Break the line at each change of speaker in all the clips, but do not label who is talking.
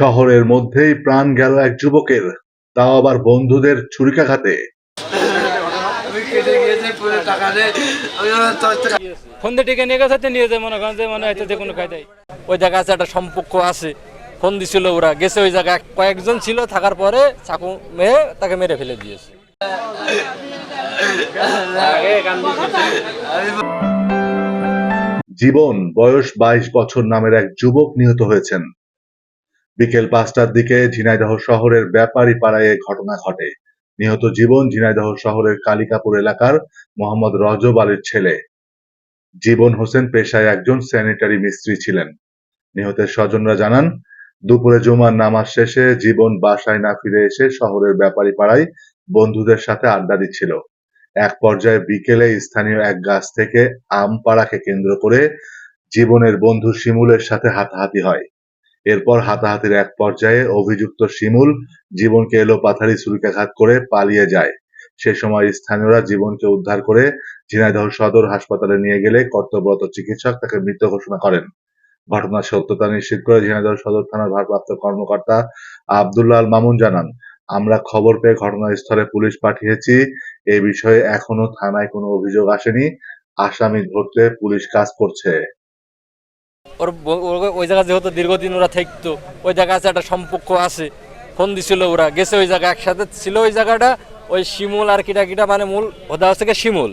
শহরের মধ্যেই প্রাণ গেল এক যুবকের তাও আবার বন্ধুদের ছুরিকাঘাতে।
ফোন দিয়ে নিয়ে গেছে নিয়ে যায় মনে করেন যে মনে কোনো কায়দায়। ওই আছে একটা সম্পর্ক আছে। ফোন দিছিল ওরা গেছে ওই জায়গায়। কয়েকজন ছিল থাকার পরে চাকু মেরে তাকে মেরে ফেলে দিয়েছে।
জীবন বয়স বাইশ বছর নামের এক যুবক নিহত হয়েছেন। বিকেল পাঁচটার দিকে ঝিনাইদহ শহরের ব্যাপারী পাড়ায় ঘটনা ঘটে। নিহত জীবন ঝিনাইদহ শহরের কালিকাপুর এলাকার মোহাম্মদ রজব আলীর ছেলে। জীবন হোসেন পেশায় একজন স্যানিটারি মিস্ত্রি ছিলেন। নিহতের স্বজনরা জানান, দুপুরে জুমার নামাজ শেষে জীবন বাসায় না ফিরে এসে শহরের ব্যাপারী পাড়ায় বন্ধুদের সাথে আড্ডা দিচ্ছিল। এক পর্যায়ে বিকেলে স্থানীয় এক গাছ থেকে আম পাড়াকে কেন্দ্র করে জীবনের বন্ধু শিমুলের সাথে হাতাহাতি হয়। এরপর হাতাহাতির এক পর্যায়ে অভিযুক্ত শিমুল জীবনকে এলো পাথারি ছুরিকাঘাত করে পালিয়ে যায়। সে সময় স্থানীয়রা জীবনকে উদ্ধার করে ঝিনাইদহ সদর হাসপাতালে নিয়ে গেলে কর্তব্যরত চিকিৎসক তাকে মৃত ঘোষণা করেন। ঘটনার সত্যতা নিশ্চিত করে ঝিনাইদহ সদর থানার ভারপ্রাপ্ত কর্মকর্তা আব্দুল্লাহ মামুন জানান, আমরা খবর পেয়ে ঘটনাস্থলে পুলিশ পাঠিয়েছি। এ বিষয়ে এখনও থানায় কোনো অভিযোগ আসেনি। আসামি ধরতে পুলিশ কাজ করছে।
ওর ওই জায়গায় যেহেতু দীর্ঘদিন ওরা থাকতো, ওই জায়গায় আছে, একটা সম্পর্ক আছে। ফোন দিছিল ওরা, গেছে ওই জায়গা, একসাথে ছিল ওই জায়গাটা, ওই শিমুল আর কিটা কিটা মানে মূল ওদের হচ্ছে শিমুল।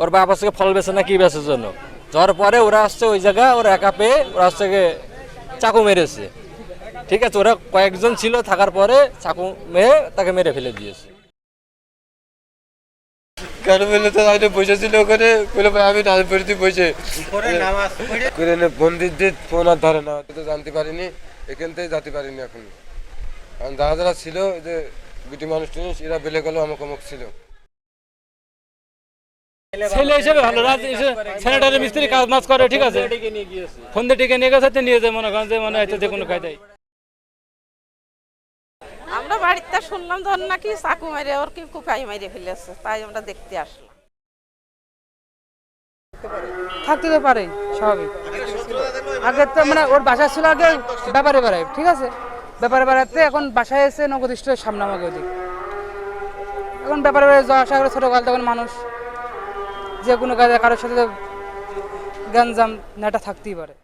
ওর বাপ হচ্ছে ফল বেছে না কি বেছে জন্য। যাওয়ার পরে ওরা আসছে ওই জায়গা, ওরা একা পেয়ে ওরা হচ্ছে চাকু মেরেছে। ঠিক আছে, ওরা কয়েকজন ছিল, থাকার পরে চাকু মেরে তাকে মেরে ফেলে দিয়েছে।
কেন বললে তো আমি বসেছিল ওখানে? বলে ভাই আমি নামাজ পড়তে বসে।
করে নে বন্দিদের ফোন আর ধরে না তো জানতে পারিনি। এখান থেকে যেতে পারিনি এখন। যারা যারা ছিল যে বিটি মানুষ টিনুষ এরা বেলে গেল অমুক অমুক ছিল।
ছেলে হিসেবে ভালো রাত স্যানিটারি মিস্ত্রি কাজ মাছ করে ঠিক আছে? ফোন দিয়ে টিকে নিয়ে গেছে নিয়ে যায় মনে করেন যে মনে হয়তো যে কোনো কায়দায়।
আমরা বাড়িতে শুনলাম ধর নাকি চাকু মেরে ওর কি কুপাই মেরে ফেলেছে, তাই আমরা দেখতে আসলাম।
থাকতে তো পারে, স্বাভাবিক। আগে তো মানে ওর বাসা ছিল আগে ব্যাপারে বেড়ায় ঠিক আছে? ব্যাপারে বেড়াতে এখন বাসায় এসে নগদিষ্ট সামনে আমাকে ওদিক। এখন ব্যাপারে বেড়ে যাওয়া আসা করে ছোটোকাল তখন মানুষ, যে কোনো কাজে কারোর সাথে গ্যাঞ্জাম নেটা থাকতেই পারে।